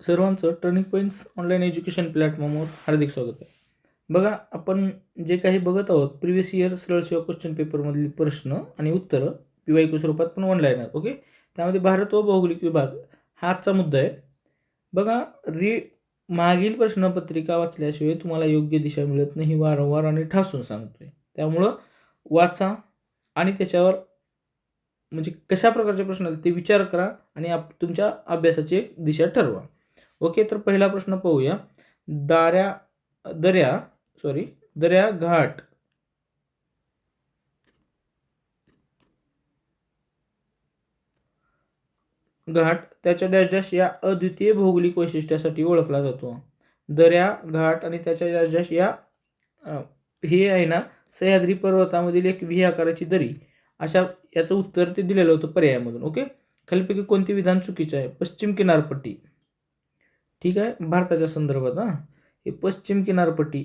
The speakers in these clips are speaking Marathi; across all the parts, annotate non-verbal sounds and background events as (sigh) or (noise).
सर्वांचं टर्निंग पॉईंट्स ऑनलाईन एज्युकेशन प्लॅटफॉर्मवर हार्दिक स्वागत आहे. बघा आपण जे काही बघत आहोत प्रिव्हियस इयर सरळ सेवा क्वेश्चन पेपरमधील प्रश्न आणि उत्तरं पी वाय क्यू स्वरूपात पण ऑनलाईन आहेत ओके त्यामध्ये भारत व भौगोलिक विभाग हा आजचा मुद्दा आहे. बघा री मागील प्रश्नपत्रिका वाचल्याशिवाय तुम्हाला योग्य दिशा मिळत नाही वारंवार आणि ठासून सांगतो आहे त्यामुळं वाचा आणि त्याच्यावर म्हणजे कशा प्रकारचे प्रश्न आले ते विचार करा आणि आप तुमच्या अभ्यासाची एक दिशा ठरवा. ओके तर पहिला प्रश्न पाहूया. दाऱ्या दर्या सॉरी दर्या घाट. घाट त्याच्या डॅश डॅश या अद्वितीय भौगोलिक वैशिष्ट्यासाठी ओळखला जातो. दर्या घाट आणि त्याच्या डॅश डॅश या हे आहे ना सह्याद्री पर्वतामधील एक व्ही आकाराची दरी. अशा याचं उत्तर ते दिलेलं होतं पर्यायामधून ओके? खालीपैकी कोणते विधान चुकीचे आहे? पश्चिम किनारपट्टी. ठीक आहे? भारताच्या संदर्भात हां. हे पश्चिम किनारपट्टी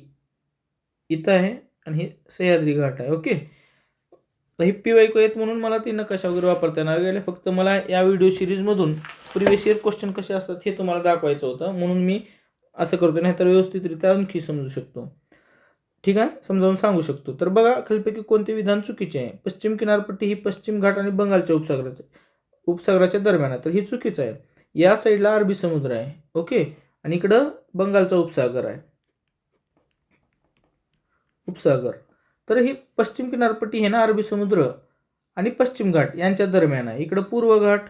इथं आहे आणि हे सह्याद्री घाट आहे ओके? तर हे आहेत म्हणून मला ती नकाशा वगैरे वापरता येणार गेले. फक्त मला या व्हिडिओ सिरीजमधून प्रिव्हियस इयर क्वेश्चन कसे असतात हे तुम्हाला दाखवायचं होतं. म्हणून मी असं करतो नाही तर व्यवस्थितरित्या आणखी समजू शकतो. ठीक आहे? समजावून सांगू शकतो. तर बघा खालीपैकी कोणते विधान चुकीचे आहे? पश्चिम किनारपट्टी ही पश्चिम घाट आणि बंगालच्या उपसागराच्या उपसागराच्या दरम्यान आहे. तर ही चुकीचं आहे. या साईडला अरबी समुद्र आहे. ओके? आणि इकडं बंगालचा उपसागर आहे. उपसागर. तर ही पश्चिम किनारपट्टी हे ना अरबी समुद्र? आणि पश्चिम घाट यांच्या दरम्यान आहे. इकडं पूर्व घाट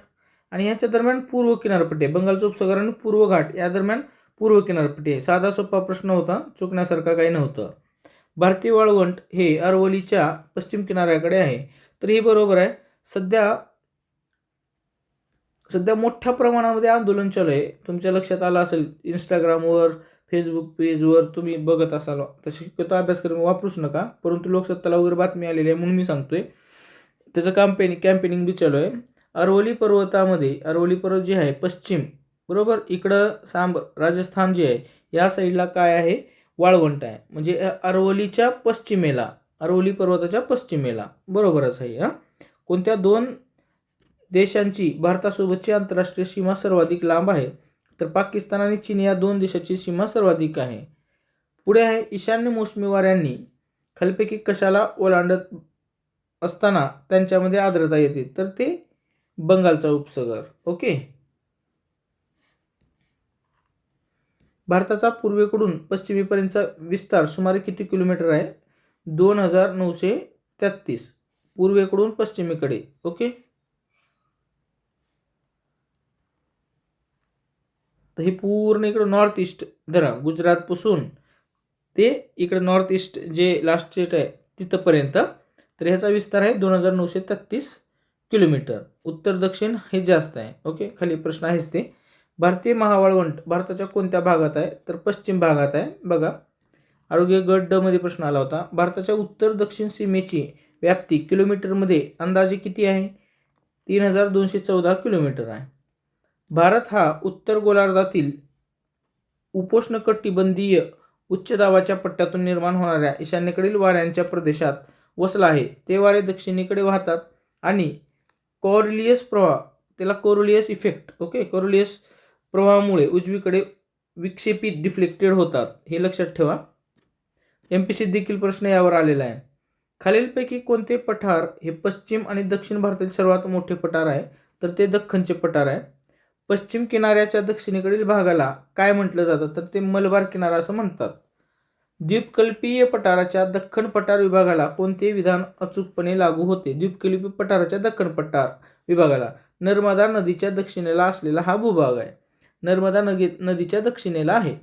आणि याच्या दरम्यान पूर्व किनारपट्टी आहे. बंगालचा उपसागर आणि पूर्व घाट या दरम्यान पूर्व किनारपट्टी आहे. साधा सोपा प्रश्न होता चुकण्यासारखा काही नव्हतं. भारतीय वाळवंट हे अरवलीच्या पश्चिम किनाऱ्याकडे आहे. तर हे बरोबर आहे. सध्या सध्या मोठ्या प्रमाणामध्ये आंदोलन चालू आहे. तुमच्या लक्षात आलं असेल इंस्टाग्रामवर फेसबुक पेजवर तुम्ही बघत असाल. तर शक्यतो अभ्यासक्रम वापरूच नका परंतु लोकसत्ताला वगैरे बातमी आलेली आहे म्हणून मी सांगतोय. त्याचं कॅम्पेनिंग कॅम्पेनिंग बी चालू आहे. अरवली पर्वतामध्ये अरवली पर्वत जे आहे पश्चिम बरोबर? इकडं सांब राजस्थान जे आहे या साईडला काय आहे? वाळवंट आहे. म्हणजे अरवलीच्या पश्चिमेला अरवली पर्वताच्या पश्चिमेला. बरोबरच आहे हां? कोणत्या दोन देशांची भारतासोबतची आंतरराष्ट्रीय सीमा सर्वाधिक लांब आहे. तर पाकिस्तान आणि चीन या दोन देशाची सीमा सर्वाधिक आहे. पुढे आहे ईशान्य मोसमी वाऱ्यांनी खालीपैकी कशाला ओलांडत असताना त्यांच्यामध्ये आर्द्रता येते तर ते बंगालचा उपसागर. ओके? भारताचा पूर्वेकडून पश्चिमेपर्यंतचा विस्तार सुमारे किती किलोमीटर आहे? दोन हजार नऊशे तेहतीस. पूर्वेकडून पश्चिमेकडे. ओके? तर हे पूर्ण इकडं नॉर्थ ईस्ट धरा गुजरातपासून ते इकडं नॉर्थ ईस्ट जे लास्ट स्टेट आहे तिथंपर्यंत. तर ह्याचा विस्तार आहे दोन हजार नऊशे तेहतीस किलोमीटर. उत्तर दक्षिण हे जास्त आहे. ओके खाली प्रश्न आहेच ते. भारतीय महावाळवंट भारताच्या कोणत्या भागात आहे? तर पश्चिम भागात आहे. बघा. आरोग्य गट ड मध्ये प्रश्न आला होता. भारताच्या उत्तर दक्षिण सीमेची व्याप्ती किलोमीटरमध्ये अंदाजे किती आहे? तीन हजार दोनशे चौदा किलोमीटर आहे. भारत हा उत्तर गोलार्धातील उपोष्णकटिबंधीय उच्च दाबाच्या पट्ट्यातून निर्माण होणाऱ्या ईशान्येकडील वाऱ्यांच्या प्रदेशात वसला आहे. ते वारे दक्षिणेकडे वाहतात आणि कॉरिलियस प्रवाह त्याला कोरोलियस इफेक्ट ओके कोरोलियस प्रवाहामुळे उजवीकडे विक्षेपित डिफ्लेक्टेड होतात. हे लक्षात ठेवा. एम पी सी देखील प्रश्न यावर आलेला आहे. खालीलपैकी कोणते पठार हे पश्चिम आणि दक्षिण भारतातील सर्वात मोठे पठार आहे? तर ते दख्खनचे पठार आहे. पश्चिम किनाऱ्याच्या दक्षिणेकडील भागाला काय म्हटलं जातं? तर ते मलबार किनारा असं म्हणतात. द्वीपकल्पीय पठाराच्या दख्खन पठार विभागाला कोणते विधान अचूकपणे लागू होते? द्वीपकल्पीय पठाराच्या दख्खन पठार विभागाला नर्मदा नदीच्या दक्षिणेला असलेला हा भूभाग आहे. नर्मदा नदी नदीच्या दक्षिणेला आहे.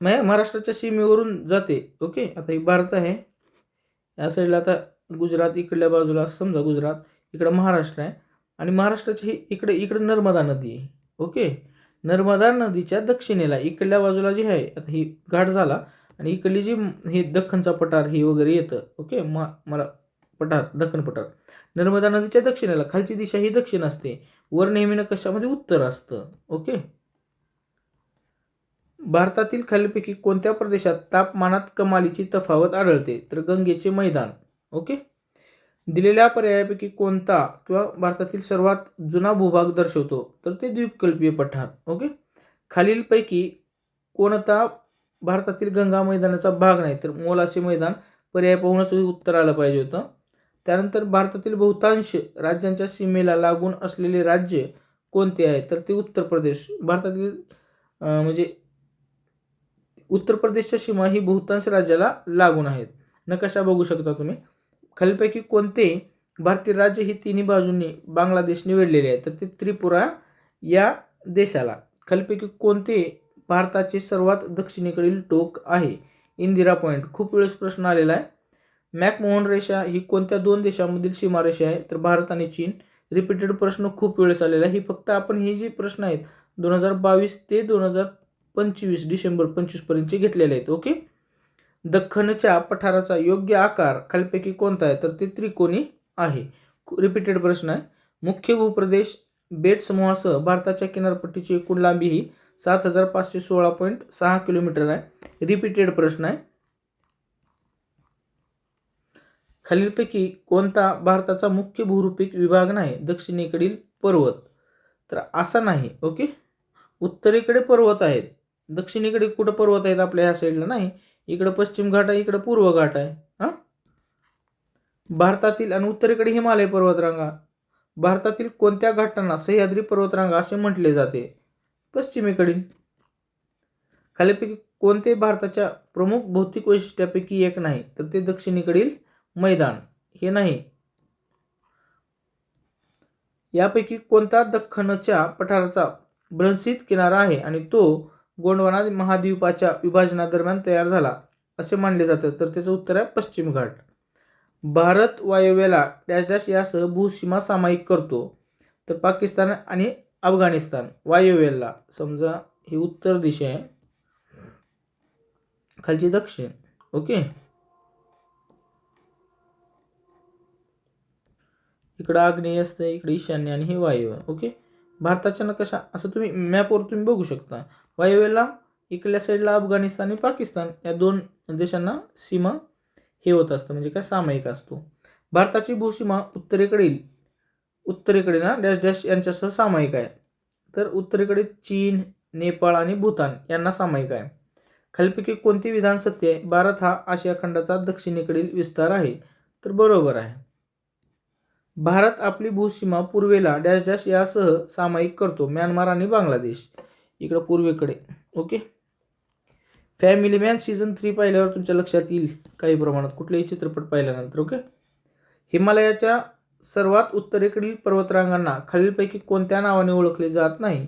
महाराष्ट्राच्या सीमेवरून जाते. ओके? आता ही भारत आहे. या साईडला आता गुजरात इकडल्या बाजूला समजा गुजरात इकडं महाराष्ट्र आहे. आणि महाराष्ट्राची ही इकडे इकडे नर्मदा नदी आहे. ओके? नर्मदा नदीच्या दक्षिणेला इकडल्या बाजूला जी आहे आता ही घाट झाला आणि इकडली जी हे दख्खनचा पठार हे वगैरे येतं. ओके? मा मला पठार दख्खन पठार. नर्मदा नदीच्या दक्षिणेला खालची दिशा ही दक्षिण असते. वर नेहमीनं कशामध्ये उत्तर असतं. ओके? भारतातील खालीलपैकी कोणत्या प्रदेशात तापमानात कमालीची तफावत आढळते? तर गंगेचे मैदान. ओके? दिलेल्या पर्यायापैकी कोणता किंवा भारतातील सर्वात जुना भूभाग दर्शवतो तर ते द्वीपकल्पीय पठार. ओके? खालीलपैकी कोणता भारतातील गंगा मैदानाचा भाग नाही तर मोलासे मैदान पर्याय पाहूनच उत्तर आलं पाहिजे होतं. त्यानंतर भारतातील बहुतांश राज्यांच्या सीमेला लागून असलेले राज्य कोणते आहे? तर ते उत्तर प्रदेश. भारतातील म्हणजे उत्तर प्रदेशच्या सीमा ही बहुतांश राज्याला लागून आहेत. नकाशा बघू शकता तुम्ही. खालीलपैकी कोणते भारतीय राज्य ही तिन्ही बाजूंनी बांगलादेश निवडलेले आहे तर ते त्रिपुरा या देशाला. खालीलपैकी कोणते भारताचे सर्वात दक्षिणेकडील टोक आहे? इंदिरा पॉईंट खूप वेळेस प्रश्न आलेला आहे. मॅकमोहन रेषा ही कोणत्या दोन देशांमधील सीमारेषा आहे? तर भारत आणि चीन. रिपीटेड प्रश्न खूप वेळेस आलेला आहे. ही फक्त आपण हे जी प्रश्न आहेत दोन हजार बावीस ते दोन हजार पंचवीस डिसेंबर पंचवीसपर्यंतचे घेतलेले आहेत. ओके? दख्खनच्या पठाराचा योग्य आकार खालपैकी कोणता आहे? तर ते त्रिकोणी आहे. रिपीटेड प्रश्न आहे. मुख्य भूप्रदेश बेट समूहासह भारताच्या किनारपट्टीची एकूण लांबी ही सात हजार पाचशे सोळा पॉईंट सहा किलोमीटर आहे. रिपीटेड प्रश्न आहे. खालीलपैकी कोणता भारताचा मुख्य भूरूपिक विभाग नाही? दक्षिणेकडील पर्वत. तर असा नाही ओके? उत्तरेकडे पर्वत आहेत. दक्षिणेकडे कुठं पर्वत आहेत आपल्या ह्या साईडला? नाही. इकडं पश्चिम घाट आहे इकडं पूर्व घाट आहे हां? भारतातील आणि उत्तरेकडे हिमालय पर्वतरांगा. भारतातील कोणत्या घाटांना सह्याद्री पर्वतरांगा असे म्हटले जाते? पश्चिमेकडील. खालीपैकी कोणते भारताच्या प्रमुख भौतिक वैशिष्ट्यापैकी एक नाही तर ते दक्षिणेकडील मैदान. हे नाही. यापैकी कोणता दख्खनच्या पठाराचा भ्रंसित किनारा आहे आणि तो गोंडवाना महाद्वीपाच्या विभाजनादरम्यान तयार झाला असे मानले जातं. तर त्याचं उत्तर आहे पश्चिम घाट. भारत वायव्याला डॅश डॅश यासह भूसीमा सामायिक करतो. तर पाकिस्तान आणि अफगाणिस्तान वायव्याला समजा ही उत्तर दिशा आहे. खालची दक्षिण ओके? इकडं आग्नेय असतं इकडे ईशान्य आणि हे वायव्य ओके? भारताच्या नकाशा असं तुम्ही मॅपवर तुम्ही बघू शकता. वायव्येला इकडल्या साईडला अफगाणिस्तान आणि पाकिस्तान या दोन देशांना सीमा हे होत असतं म्हणजे काय सामायिक असतो. भारताची भूसीमा उत्तरेकडील उत्तरेकडील ना डॅश डॅश यांच्यासह सामायिक आहे. तर उत्तरेकडे चीन नेपाळ आणि भूतान यांना सामायिक आहे. खालपैकी कोणती विधान सत्य आहे? भारत हा आशिया खंडाचा दक्षिणेकडील विस्तार आहे. तर बरोबर आहे. भारत आपली भूसीमा पूर्वेला डॅश डॅश यासह सामायिक करतो म्यानमार आणि बांगलादेश. इकडं पूर्वेकडे okay? Family man season three पाहिल्यावर तुमच्या लक्षात येईल काही प्रमाणात. कुठलेही चित्रपट पाहिल्यानंतर ओके? हिमालयाच्या सर्वात उत्तरेकडील पर्वतरांगांना खालीलपैकी कोणत्या नावाने ओळखले जात नाही?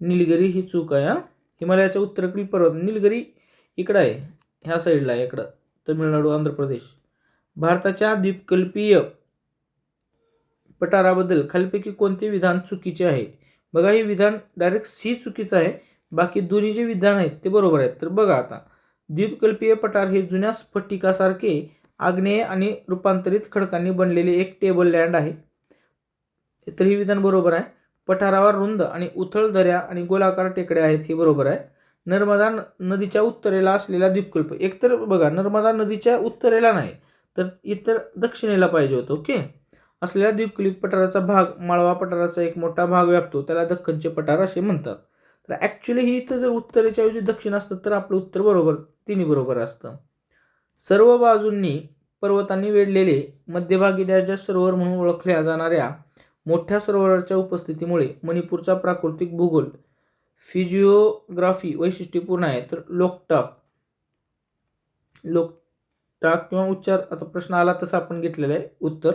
निलगिरी ही चूक आहे हां? हिमालयाच्या उत्तरेकडील पर्वत निलगिरी इकडं आहे ह्या साईडला आहे इकडं तमिळनाडू आंध्र प्रदेश. भारताच्या द्वीपकल्पीय पठाराबद्दल खालीलपैकी कोणते विधान चुकीचे आहे? बघा हे विधान डायरेक्ट सी चुकीचं आहे. बाकी दोन्ही जे विधान आहेत ते बरोबर आहेत. तर बघा आता द्वीपकल्पीय पठार हे जुन्या स्फटिकासारखे आग्नेय आणि रूपांतरित खडकांनी बनलेले एक टेबल लँड आहे. तर हे विधान बरोबर आहे. पठारावर रुंद आणि उथळ दऱ्या आणि गोलाकार टेकड्या आहेत हे बरोबर आहे. नर्मदा न- नदीच्या उत्तरेला असलेला द्वीपकल्प. एकतर बघा नर्मदा नदीच्या उत्तरेला नाही तर इतर दक्षिणेला पाहिजे होतं ओके असलेल्या द्वीपकल्प पठाराचा भाग माळवा पठाराचा एक मोठा भाग व्यापतो त्याला दख्खनचे पठार असे म्हणतात. तर ॲक्च्युली ही इथं जर उत्तरेच्या ऐवजी दक्षिण असतं तर आपलं उत्तर बरोबर तिन्ही बरोबर असतं. सर्व बाजूंनी पर्वतांनी वेढलेले मध्यभागी डॅश सरोवर म्हणून ओळखल्या जाणाऱ्या मोठ्या सरोवराच्या उपस्थितीमुळे मणिपूरचा प्राकृतिक भूगोल फिजिओग्राफी वैशिष्ट्यपूर्ण आहे. तर लोकटाक लोकटाक किंवा उच्चार आता प्रश्न आला तसा आपण घेतलेला आहे. उत्तर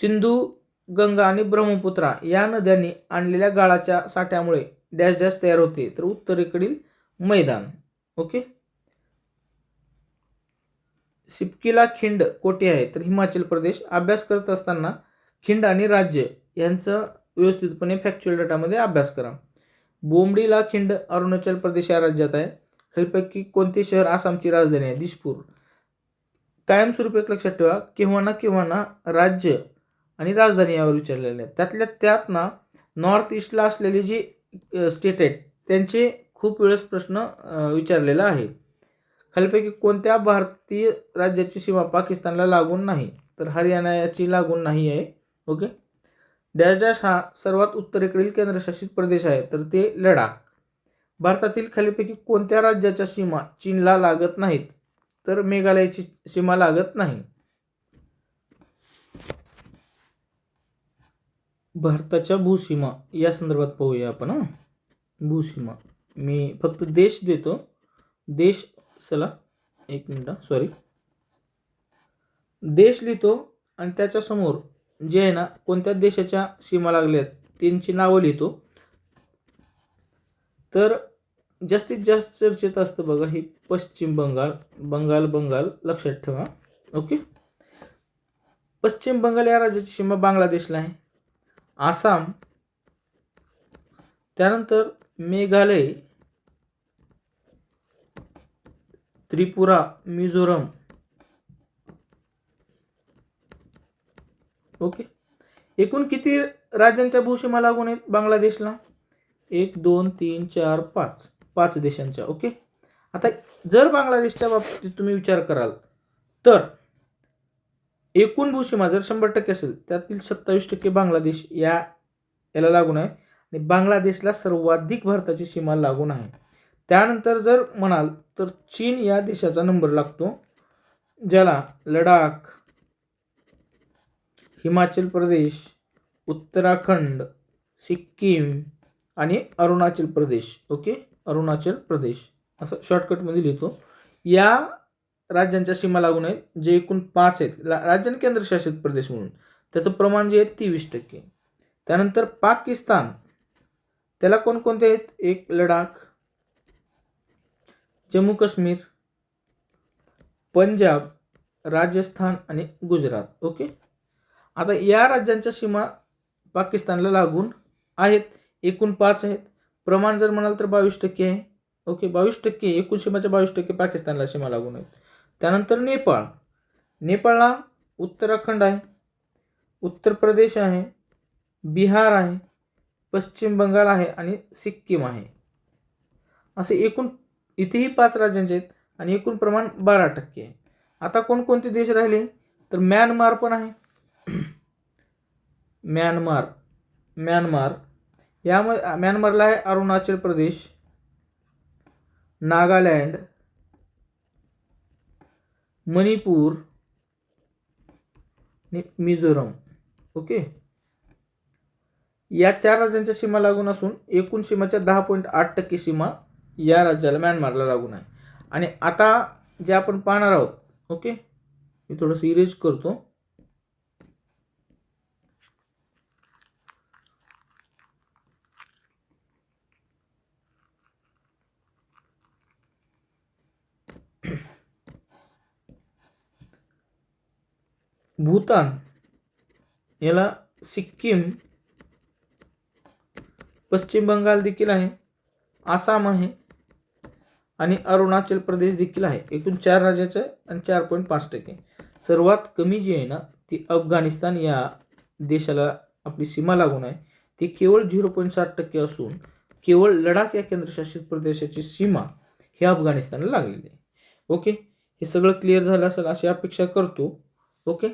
सिंधू गंगा आणि ब्रह्मपुत्रा या नद्यांनी आणलेल्या गाळाच्या साठ्यामुळे डॅश डॅश तयार होते. तर उत्तरेकडील मैदान. ओके? सिपकीला खिंड कोठे आहे? तर हिमाचल प्रदेश. अभ्यास करत असताना खिंड आणि राज्य यांचं व्यवस्थितपणे फॅक्च्युअल डेटामध्ये अभ्यास करा. बोंबडीला खिंड अरुणाचल प्रदेश या राज्यात आहे. खालीलपैकी कोणते शहर आसामची राजधानी आहे? दिसपूर. कायमस्वरूपी एक लक्षात ठेवा. केव्हा ना केव्हा ना राज्य आणि राजधानी यावर विचारलेले आहेत. त्यातल्या त्यात ना नॉर्थ ईस्टला असलेली जी स्टेट आहेत त्यांचे खूप वेळेस प्रश्न विचारलेला आहे. खालीपैकी कोणत्या भारतीय राज्याची सीमा पाकिस्तानला लागून नाही तर हरियाणा याची लागून नाही आहे. ओके? डॅश डॅश हा सर्वात उत्तरेकडील केंद्रशासित प्रदेश आहे तर ते लडाख. भारतातील खालीपैकी कोणत्या राज्याच्या सीमा चीनला लागत नाहीत तर मेघालयाची सीमा लागत नाही. भारताच्या भूसीमा या संदर्भात पाहूया आपण हां. भूसीमा. मी फक्त देश देतो. देश चला एक मिनटं सॉरी देश लिहितो आणि त्याच्यासमोर जे आहे ना कोणत्या देशाच्या सीमा लागल्यात त्यांची नावं लिहितो. तर जास्तीत जास्त चर्चेत असतं बघा हे पश्चिम बंगाल बंगाल बंगाल लक्षात ठेवा ओके? पश्चिम बंगाल या राज्याची सीमा बांगलादेशला आहे. आसाम त्यानंतर मेघालय त्रिपुरा मिझोरम. ओके. एकूण किती राज्यांच्या भूसीमा लागून आहेत बांगलादेशला? एक दोन तीन चार पाच. पाच देशांच्या. ओके. आता जर बांगलादेशच्या बाबतीत तुम्ही विचार कराल तर एकूण भूसीमा जर शंभर टक्के असेल त्यातील सत्तावीस टक्के बांगलादेश या याला लागून आहे. आणि बांगलादेशला सर्वाधिक भारताची सीमा लागून आहे. त्यानंतर जर म्हणाल तर चीन या देशाचा नंबर लागतो ज्याला लडाख हिमाचल प्रदेश उत्तराखंड सिक्कीम आणि अरुणाचल प्रदेश. ओके? अरुणाचल प्रदेश. असं शॉर्टकटमध्ये लिहितो. या राज्यांच्या सीमा लागून आहेत जे एकूण पाच आहेत राज्य आणि केंद्रशासित प्रदेश म्हणून. त्याचं प्रमाण जे आहे तेवीस टक्के. त्यानंतर पाकिस्तान त्याला कोणकोणते आहेत? एक लडाख जम्मू काश्मीर पंजाब राजस्थान आणि गुजरात. ओके? आता या राज्यांच्या सीमा पाकिस्तानला लागून आहेत एकूण पाच आहेत. प्रमाण जर म्हणाल तर बावीस टक्के आहे. ओके? बावीस टक्के एकूण सीमाच्या बावीस टक्के पाकिस्तानला सीमा लागून आहेत त्यानंतर नेपाळ. नेपाळला उत्तराखंड आहे उत्तर प्रदेश आहे बिहार आहे पश्चिम बंगाल आहे आणि सिक्कीम आहे. असे एकूण इथेही पाच राज्यांचे आहेत आणि एकूण प्रमाण बारा टक्के आहे. आता कोणकोणते देश राहिले? तर म्यानमार पण आहे. (clears throat) Myanmar Myanmar. यामध्ये म्यानमारला आहे अरुणाचल प्रदेश नागालँड मणिपूर आणि मिझोरम ओके? या चार राज्यांच्या सीमा लागून असून एकूण सीमाच्या दहा पॉईंट आठ टक्के सीमा या राज्याला म्यानमारला लागून आहे. आणि आता जे आपण पाहणार आहोत ओके? मी थोडंसं इरेज करतो. भूतान याला सिक्कीम पश्चिम बंगाल देखील आहे आसाम आहे आणि अरुणाचल प्रदेश देखील आहे. एकूण चार राज्याचं आहे आणि चार पॉईंट पाच टक्के. सर्वात कमी जी आहे ना ती अफगाणिस्तान या देशाला आपली सीमा लागून आहे. ती केवळ झिरो पॉईंट साठ टक्के असून केवळ लडाख या केंद्रशासित प्रदेशाची सीमा ही अफगाणिस्तानला लागलेली आहे. ओके? हे सगळं क्लिअर झालं असेल अशी अपेक्षा करतो. ओके.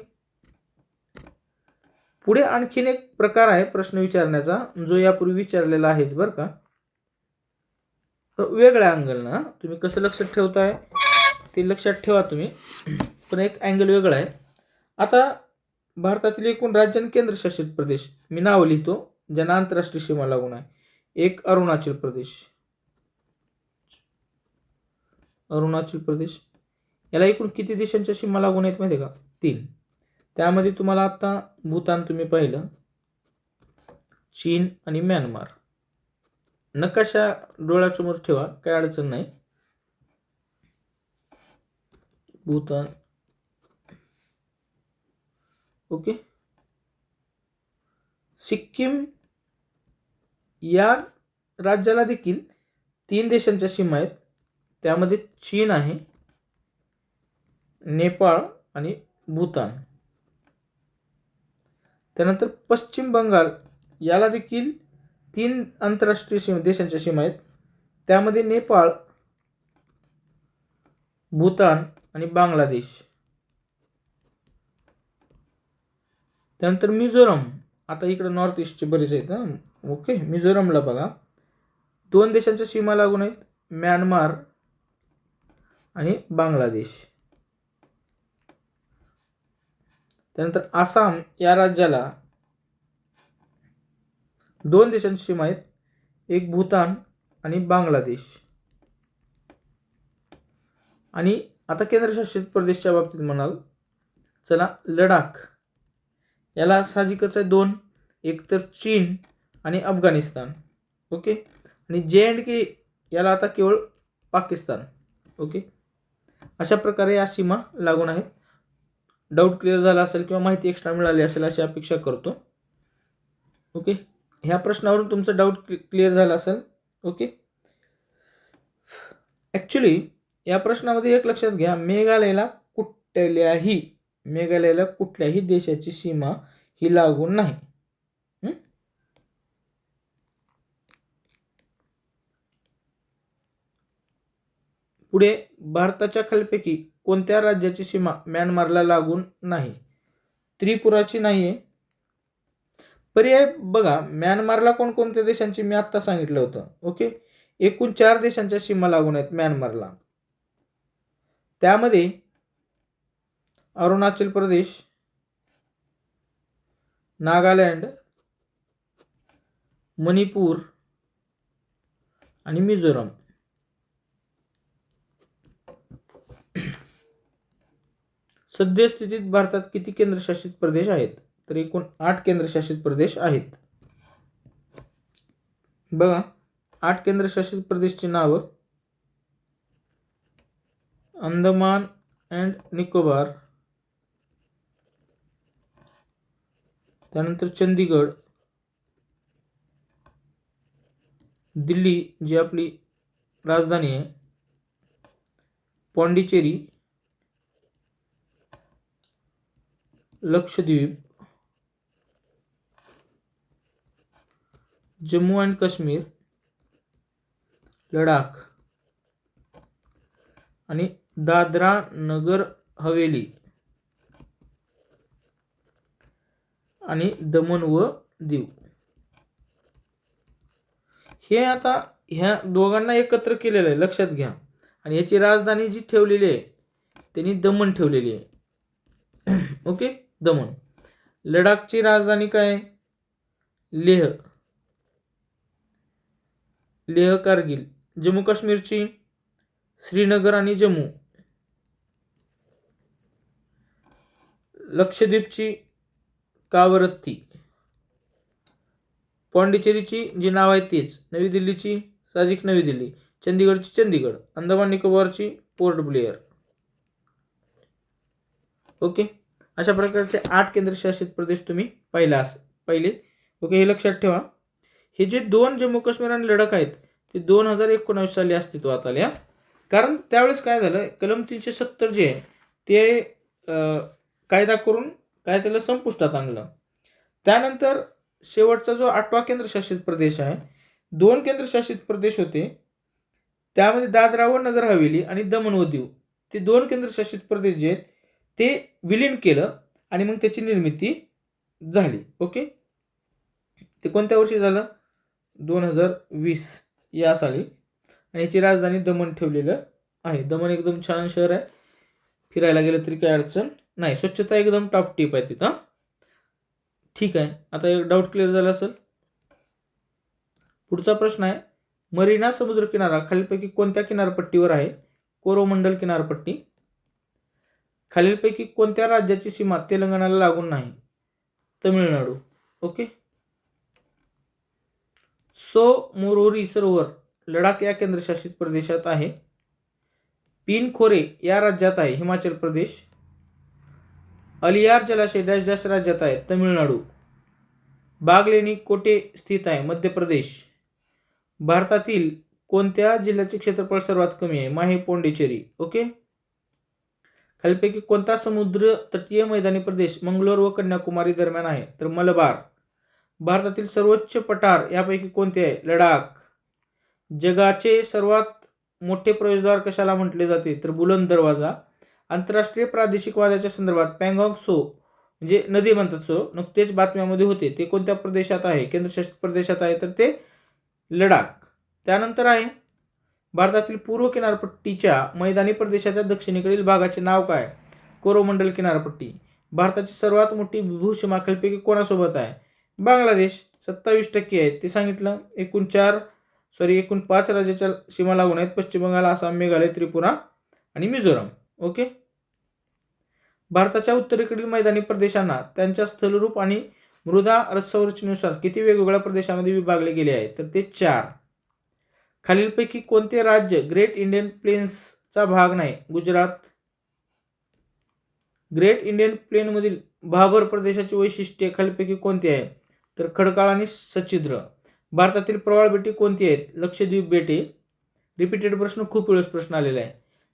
पुढे आणखीन एक प्रकार आहे प्रश्न विचारण्याचा जो यापूर्वी विचारलेला आहेच बरं का. तर वेगळ्या अँगलनं तुम्ही कसं लक्षात ठेवताय? ते लक्षात ठेवा तुम्ही. पण एक अँगल वेगळा आहे. आता भारतातील एकूण राज्य आणि केंद्रशासित प्रदेश मी नाव लिहितो ज्यांना आंतरराष्ट्रीय सीमा लागून आहे. एक अरुणाचल प्रदेश. अरुणाचल प्रदेश. याला एकूण किती देशांच्या सीमा लागून आहेत माहिती आहे का? तीन. त्यामध्ये तुम्हाला आता भूतान तुम्ही पाहिलं. चीन आणि म्यानमार. नकाशा डोळ्यासमोर ठेवा काय अडचण नाही. भूतान. ओके. सिक्कीम या राज्याला देखील तीन देशांच्या सीमा आहेत. त्यामध्ये चीन आहे. नेपाळ आणि भूतान. त्यानंतर पश्चिम बंगाल याला देखील तीन आंतरराष्ट्रीय सीमा देशांच्या सीमा आहेत. त्यामध्ये नेपाळ भूतान आणि बांगलादेश. त्यानंतर मिझोरम आता इकडं नॉर्थ ईस्टचे बरेच आहेत ना ओके मिझोरमला बघा. दोन देशांच्या सीमा लागून आहेत म्यानमार आणि बांगलादेश. त्यानंतर आसाम या राज्याला दोन देशांची सीमा आहेत. एक भूतान आणि बांगलादेश. आणि आता केंद्रशासित प्रदेशच्या बाबतीत म्हणाल चला लडाख. याला साहजिकच आहे दोन एक तर चीन आणि अफगाणिस्तान. ओके? आणि जे अँड के याला आता केवळ पाकिस्तान. ओके? अशा प्रकारे या सीमा लागून आहेत. डाऊट क्लिअर झाला असेल किंवा माहिती एक्स्ट्रा मिळाली असेल अशी अपेक्षा करतो. ओके ह्या प्रश्नावरून तुमचं डाऊट क्लिअर झाला असेल. ओके ॲक्च्युली या प्रश्नामध्ये एक लक्षात घ्या. मेघालयाला कुठल्याही मेघालयाला कुठल्याही देशाची सीमा ही लागून नाही. पुढे भारताच्या खालपैकी कोणत्या राज्याची सीमा म्यानमारला लागून नाही? त्रिपुराची नाही आहे पर्याय बघा म्यानमारला कोणकोणत्या देशांची मी आत्ता सांगितलं होतं? ओके? एकूण चार देशांच्या सीमा लागून आहेत म्यानमारला. त्यामध्ये अरुणाचल प्रदेश नागालँड मणिपूर आणि मिझोरम. सद्यस्थितीत भारतात किती केंद्रशासित प्रदेश आहेत? तर एकूण आठ केंद्रशासित प्रदेश आहेत. बघा आठ केंद्रशासित प्रदेशची नावं. अंदमान अँड निकोबार. त्यानंतर चंदीगड. दिल्ली जी आपली राजधानी आहे. पॉंडिचेरी. लक्षद्वीप जम्मू अँड काश्मीर लडाख आणि दादरा नगर हवेली आणि दमण व दीव. हे आता ह्या दोघांना एकत्र केलेलं आहे लक्षात घ्या. आणि याची राजधानी जी ठेवलेली आहे त्यांनी दमण ठेवलेली आहे. (clears throat) ओके? दमण लडाखची राजधानी काय? लेह. लेह कारगिल. जम्मू काश्मीरची श्रीनगर आणि जम्मू. लक्षद्वीपची कावरत्ती. पॉंडिचेरीची जी नाव आहे तीच. नवी दिल्लीची साजिक नवी दिल्ली. चंदीगडची चंदीगड. अंदमान निकोबारची पोर्ट ब्लेअर. ओके? अशा प्रकारचे आठ केंद्रशासित प्रदेश तुम्ही पाहिला अस पहिले. ओके हे लक्षात ठेवा. हे जे दोन जम्मू काश्मीर आणि लडाख आहेत ते दोन हजार एकोणावीस साली अस्तित्वात आले कारण त्यावेळेस काय झालं कलम तीनशे सत्तर जे आहे ते कायदा करून काय त्याला संपुष्टात आणलं. त्यानंतर शेवटचा जो आठवा केंद्रशासित प्रदेश आहे दोन केंद्रशासित प्रदेश होते त्यामध्ये दादरा व नगर हवेली आणि दमण व दीव. ते दोन केंद्रशासित प्रदेश जे आहेत ते विलीन केलं आणि मग त्याची निर्मिती झाली. ओके? ते कोणत्या वर्षी झालं? दोन हजार वीस या साली. आणि याची राजधानी दमण ठेवलेलं आहे. दमण एकदम छान शहर आहे. फिरायला गेलं तरी काही अडचण नाही. स्वच्छता एकदम टॉप टीप आहे तिथं. ठीक आहे. आता एक डाऊट क्लिअर झाला असेल? पुढचा प्रश्न आहे मरीना समुद्र किनारा खालीलपैकी कोणत्या किनारपट्टीवर आहे? कोरोमंडल किनारपट्टी खालीलपैकी कोणत्या राज्याची सीमा तेलंगणाला लागून नाही? तमिळनाडू. ओके? सो मोरोरी सरोवर लडाख या केंद्रशासित प्रदेशात आहे. पिन खोरे या राज्यात आहे हिमाचल प्रदेश. अलियार जलाशय डॅश डॅश राज्यात आहे तमिळनाडू. बागलेणी कोटे स्थित आहे मध्य प्रदेश. भारतातील कोणत्या जिल्ह्याचे क्षेत्रफळ सर्वात कमी आहे? माहे पोंडेचेरी. ओके? खालीलपैकी कोणता समुद्र तटीय मैदानी प्रदेश मंगलोर व कन्याकुमारी दरम्यान आहे? तर मलबार. भारतातील सर्वोच्च पठार यापैकी कोणते आहे? लडाख. जगाचे सर्वात मोठे प्रवेशद्वार कशाला म्हटले जाते? तर बुलंद दरवाजा. आंतरराष्ट्रीय प्रादेशिक वादाच्या संदर्भात पँगॉंग सो म्हणजे नदी म्हणतात सो नुकतेच बातम्यामध्ये होते. ते कोणत्या प्रदेशात आहे? केंद्रशासित प्रदेशात आहे. तर ते लडाख. त्यानंतर आहे भारतातील पूर्व किनारपट्टीच्या मैदानी प्रदेशाच्या दक्षिणेकडील भागाचे नाव काय? कोरोमंडल किनारपट्टी. भारताची सर्वात मोठी भूसीमाखलपैकी कोणासोबत आहे? बांगलादेश सत्तावीस टक्के आहे. ते सांगितलं एकूण चार सॉरी एकूण पाच राज्याच्या सीमा लागून आहेत. पश्चिम बंगाल आसाम मेघालय त्रिपुरा आणि मिझोराम. ओके? भारताच्या उत्तरेकडील मैदानी प्रदेशांना त्यांच्या स्थलरूप आणि मृदा रचसंरचनेनुसार किती वेगवेगळ्या प्रदेशामध्ये विभागले गेले आहे तर ते चार. खालीलपैकी कोणते राज्य ग्रेट इंडियन प्लेन्सचा भाग नाही? गुजरात. ग्रेट इंडियन प्लेनमधील भाबर प्रदेशाची वैशिष्ट्ये खालीलपैकी कोणती आहे तर खडकाळ आणि सच्छिद्र भारतातील प्रवाळ बेटी कोणती आहेत? लक्षद्वीप बेटे. रिपीटेड प्रश्न खूप वेळेस प्रश्न आलेला आहे.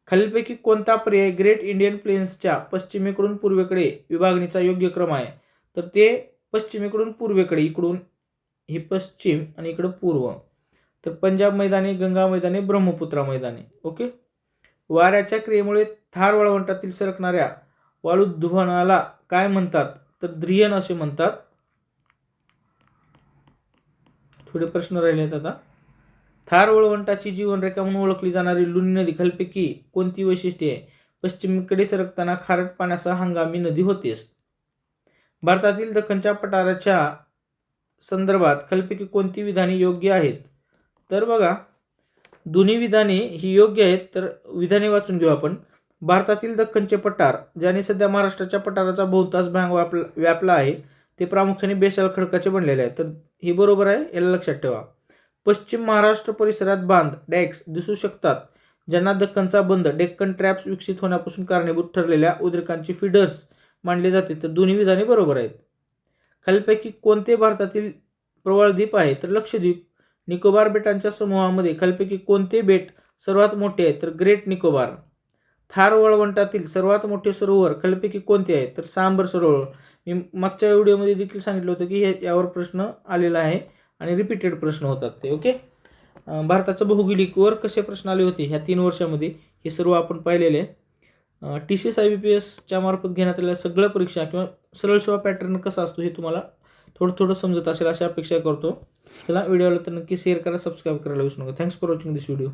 खालीलपैकी कोणता पर्याय ग्रेट इंडियन प्लेन्सच्या पश्चिमेकडून पूर्वेकडे विभागणीचा योग्य क्रम आहे? तर ते पश्चिमेकडून पूर्वेकडे इकडून हे पश्चिम आणि इकडं पूर्व. तर पंजाब मैदाने गंगा मैदानी ब्रह्मपुत्रा मैदाने ओके? वाऱ्याच्या क्रियेमुळे थार वळवंटातील सरकणाऱ्या वाळूध्वनाला काय म्हणतात? तर ध्रियन असे म्हणतात. थोडे प्रश्न राहिले आहेत आता. थार वळवंटाची जीवनरेखा म्हणून ओळखली जाणारी लुनी नदी खालपैकी कोणती वैशिष्ट्ये आहे? पश्चिमेकडे सरकताना खारट पाण्याचा हंगामी नदी होतेस. भारतातील दख्खनच्या पठाराच्या संदर्भात खालपैकी कोणती विधाने योग्य आहेत? तर बघा दोन्ही विधाने ही योग्य आहेत तर विधाने वाचून घेऊ आपण. भारतातील दख्खनचे पठार ज्याने सध्या महाराष्ट्राच्या पठाराचा बहुतांश भाग व्यापला व्यापला आहे ते प्रामुख्याने बेसाल खडकाचे बनलेले आहे तर हे बरोबर आहे याला लक्षात ठेवा. पश्चिम महाराष्ट्र परिसरात बांध डॅक्स दिसू शकतात ज्यांना दख्खनचा बंद डेक्कन ट्रॅप्स विकसित होण्यापासून कारणीभूत ठरलेल्या उद्रेकांची फीडर्स मानले जाते. तर दोन्ही विधाने बरोबर आहेत. खालीलपैकी कोणते भारतातील प्रवाळद्वीप आहे तर लक्षद्वीप निकोबार बेटांच्या समूहामध्ये खालपैकी कोणते बेट सर्वात मोठे आहे तर ग्रेट निकोबार. थार वळवंटातील सर्वात मोठे सरोवर खालपैकी कोणते आहे? तर सांबर सरोवर. मी मागच्या व्हिडिओमध्ये देखील सांगितलं होतं की हे यावर प्रश्न आलेला आहे आणि रिपीटेड प्रश्न होतात ते ओके भारताचं भारताचं भौगोलिकवर कसे प्रश्न आले होते? ह्या तीन वर्षामध्ये हे सर्व आपण पाहिलेले आहे. T C S I B P एसच्या मार्फत घेण्यात आलेल्या सगळ्या परीक्षा किंवा सरळ सेवा पॅटर्न कसा असतो हे तुम्हाला थोडं थोडं समजत असेल अशी अपेक्षा करतो. चला व्हिडिओला तर नक्की शेअर करा सबस्क्राईब करायला विसरू नका. Thanks for watching this video